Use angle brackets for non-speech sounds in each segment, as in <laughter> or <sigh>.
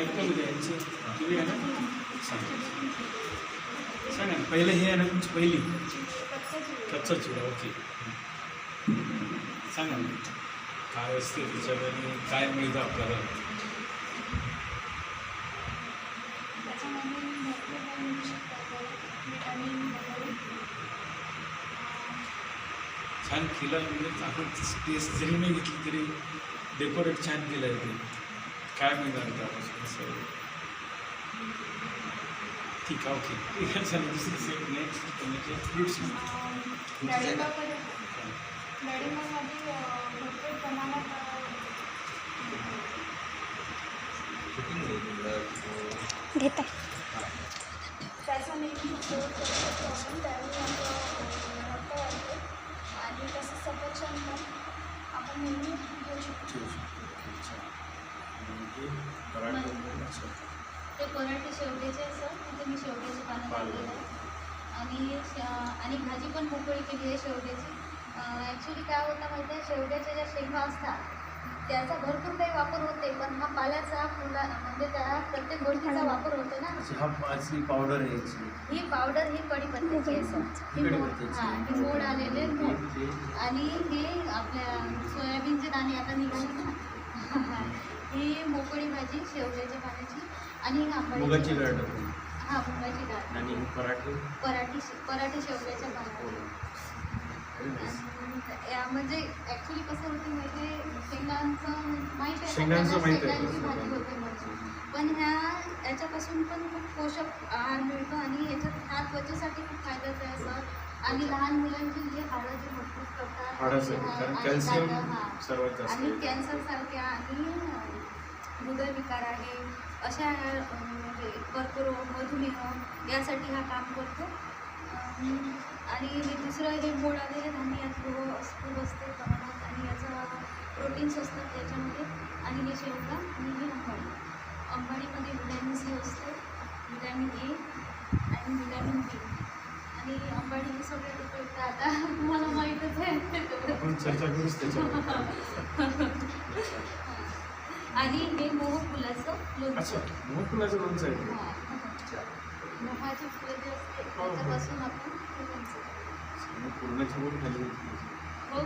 ऐकतो उद्या यांचे तुम्ही आहे ना. सांगा सांगा ना पहिलं हे आहे ना तुमची पहिली. कच्चा चिडा ओके. सांगा ना. काय असते त्याच्यामध्ये काय मिळतं आपल्याला? छान केलं म्हणजे आपण टेस्ट जरी नाही घेतली तरी डेकोरेट छान केलं आहे ते. काय मिळणार असं ठीक आहे ओके ठीक आहे चालेल दुसरी सेट नेक्स्ट म्हणजे फ्रुट्स घेता आणि तसंच सफरचंद पण आपण नेहमी घेऊ शकतो ते पराठे शेवग्याचे असं तिथे मी शेवग्याचे पानं. लावलेलं आहे. आणि श- आणि भाजी पण मोकळी केली आहे शेवग्याची. ॲक्च्युली काय होतं माहिती आहे? शेवग्याच्या ज्या शेंगा असतात त्याचा भरपूर काही वापर होते पण हा पाल्याचा फुला म्हणजे त्या प्रत्येक गोष्टीचा वापर होतो ना. हा पावडर आहे. ही पावडर ही कढीपत्त्याची आहे. सर ही. हां ही मोड आलेले ते- ते- आणि हे आपल्या सोयाबीनचे दाणे आता निघाले ना. <laughs> ही मोकळी भाजी शेवग्याच्या पाण्याची आणि ही मुगाची. डाळ टाकून. हा मुगाची डाळ. आणि हे पराठे? पराठी पराठी शेवग्याच्या पाण्याची. आणि या म्हणजे ॲक्च्युली कसं होतं आहे शेंगांचं माहिती आहे शेंगांचं भाजी होते म्हणून. पण ह्या याच्यापासून पण खूप पोषक आहार मिळतो आणि याच्यात ह्या त्वचेसाठी खूप फायद्याचं आहे असं आणि लहान मुलांची जी हाडं जी मजबूत करतात आणि दातं, हां. सर्वात जास्त आणि आहे. कॅन्सरसारख्या आणि अं, हृदयविकार आहे अशा अं, म्हणजे कर्करोग मधुमेह यासाठी हा काम करतो अं, आणि हे दुसरं हे मोड आलेले धान्य यात खूप अस- खूप असते प्रमाणात आणि याचं प्रोटीन्स असतात त्याच्यामध्ये आणि हे शेवगा आणि हे अंबाडी अंबाडीमध्ये व्हिटॅमिन सी असते व्हिटॅमिन ए आणि व्हिटॅमिन बी आणि अंबाडी हे सगळ्यात उपयुक्त आता तुम्हाला माहीतच आहे. आपण आणि हे मोह फुलाचं लोणचं मग फुलाचं लोणचं आहे. हां. मोहाची फुलं जे असते त्याच्यापासून आपण हे. मग पूर्णाची खाली. हो.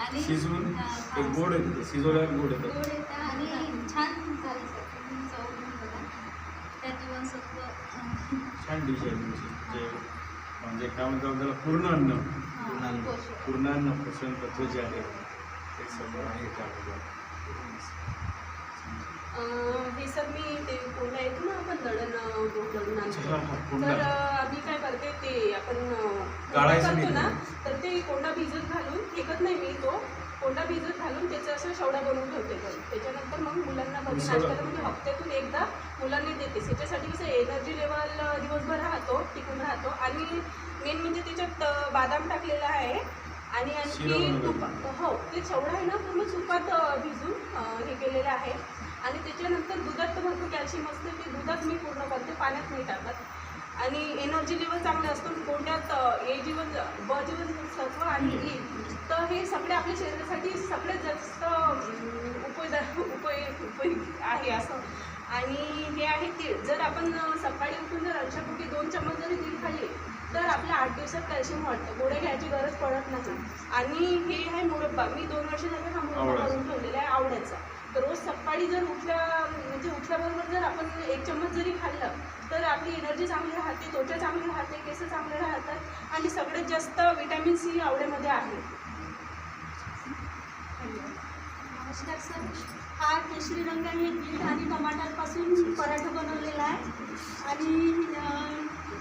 आणि शिजवून. गोड येतं शिजवल्यावर गोड येतं गोड येतं आणि छान झालं सर चव जीवनसत्व. छान डिश आहे तुमची. जे म्हणजे काय म्हणतो त्याला पूर्ण अन्न हां, पोषक. पूर्ण अन्न पोषण तत्व जे आहे ते सगळं आहे त्यामध्ये. अं, हे सर मी ते कोंडा येतो ना आपण दळण. तर आम्ही काय करते ते आपण करतो ना. तर ते कोंडा भिजत घालून फेकत नाही मी तो. कोंडा भिजत घालून त्याचं असं शेवडा बनवून ठेवते घरी. त्याच्यानंतर मग मुलांना कधी. नाश्त्याला म्हणजे हप्त्यातून एकदा मुलांना देते. त्याच्यासाठी कसं एनर्जी लेवल दिवसभर राहतो टिकून राहतो. आणि मेन म्हणजे त्याच्यात बदाम टाकलेला आहे आणि आणखी. तुपा हो ते शेवडा आहे ना पूर्ण तुपात भिजून हे केलेलं आहे. आणि त्याच्यानंतर दुधात तर भरपूर कॅल्शियम असते. ते दुधात मी पूर्ण करते पाण्यात नाही टाकत. आणि एनर्जी लेवल चांगलं असतं कोणत्यात ए जीवन ब जीवनसत्व आणि ई तर हे सगळे आपल्या शरीरासाठी सगळ्यात जास्त उपयोगा उपयोग उपयोगी आहे असं. आणि हे आहे तीळ जर आपण सकाळी उठून जर अशापोटी दोन चमच जरी तीळ खाल्ले तर आपल्या आठ दिवसात कॅल्शियम वाढतं गोळ्या घ्यायची गरज पडत नाही. आणि हे आहे मुरब्बा मी दोन वर्ष झाले हा मुरब्बा. करून ठेवलेला आहे आवड्याचा तर रोज सकाळी जर उठल्या म्हणजे उठल्याबरोबर जर आपण एक चम्मच जरी खाल्लं तर आपली एनर्जी चांगली राहते त्वचा चांगली राहते केस चांगले राहतात आणि सगळ्यात जास्त विटॅमिन सी आवड्यामध्ये आहे नमस्कार सर हा केशरी रंगाने बीट आणि टमाटरपासून पराठा बनवलेला आहे आणि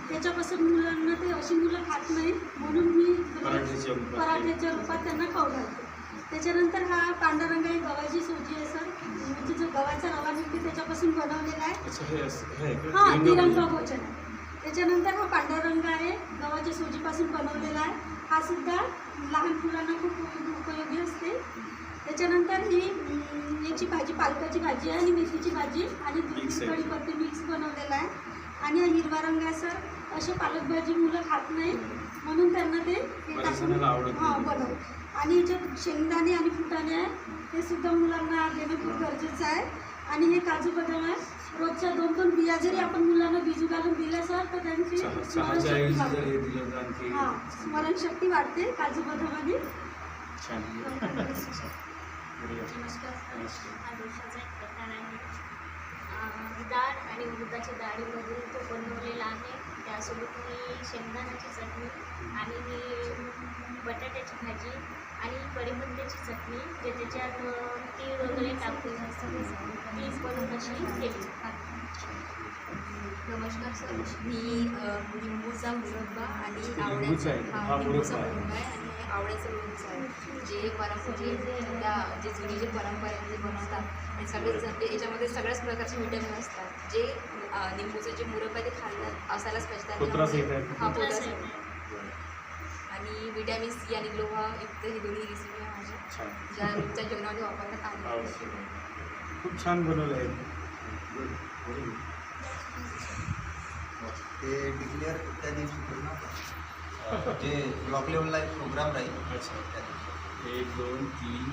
त्याच्यापासून मुलांना ते अशी मुलं खात नाही म्हणून मी पराठ्याच्या रूपात. त्यांना खाऊ घालते त्याच्यानंतर हा पांढरा रंग आहे गव्हाची सोजी आहे सर म्हणजे जो गव्हाचा रवा मिळते त्याच्यापासून बनवलेला आहे अच्छा हे हे? हा तिरंगा. भोजन आहे त्याच्यानंतर हा पांढरा रंग आहे. गव्हाच्या सोजीपासून बनवलेला आहे. हा सुद्धा लहान मुलांना खूप उपयोगी असते. त्याच्यानंतर ही याची भाजी पालकाची भाजी आहे आणि मेथीची भाजी आणि. कढीपत्ते मिक्स बनवलेला आहे. आणि हा हिरवा रंग आहे सर. अशी पालक भाजी मुलं खात नाही. म्हणून त्यांना ते हे हां. बनव आणि याच्यात शेंगदाणे आणि फुटाणे आहे. ते सुद्धा मुलांना देणं खूप गरजेचं आहे. आणि हे काजू बदाम आहे. रोजच्या दोन दोन बिया जरी आपण मुलांना बिजू घालून दिल्या सर तर त्यांची स्मरणशक्ती दिलं आणखी हां स्मरणशक्ती वाढते काजू बदामाने छान. नमस्कार सर. हा डोशाचा एक प्रकार आहे. अं, डाळ आणि उडदाच्या डाळीमधून तो बनवलेला आहे. त्यासोबत मी शेंगदाण्याची चटणी आणि मी बटाट्याची भाजी आणि चटणी जे त्याच्यात तीळ वगैरे टाकून ती बनवून अशी केली. नमस्कार सर मी लिंबूचा मुरब्बा आणि आहे? हा, लिंबूचा मुरब्बा आहे. आणि हे आवळ्याचं लोणचं आहे. जे परंपरे त्या जे जुनी जे परंपरेमध्ये बनवतात. आणि सगळेच ते याच्यामध्ये सगळ्याच प्रकारचे व्हिटॅमिन असतात. जे लिंबूचं जे मुरब्बा आहे ते खाल्लं असायलाच पाहिजे. हा येत आणि व्हिटॅमिन सी आणि लोहा युक्त ही दोन्ही रेसिपी आहे माझ्या. ज्या रोजच्या जेवणामध्ये वापरण्यात आल्या आवडतं. खूप छान बनवलं आहे. ते डिक्लेअर त्या दिवशी पूर्ण जे ब्लॉक लेवलला एक प्रोग्राम राहील. अच्छा. त्या दिवशी. एक दोन तीन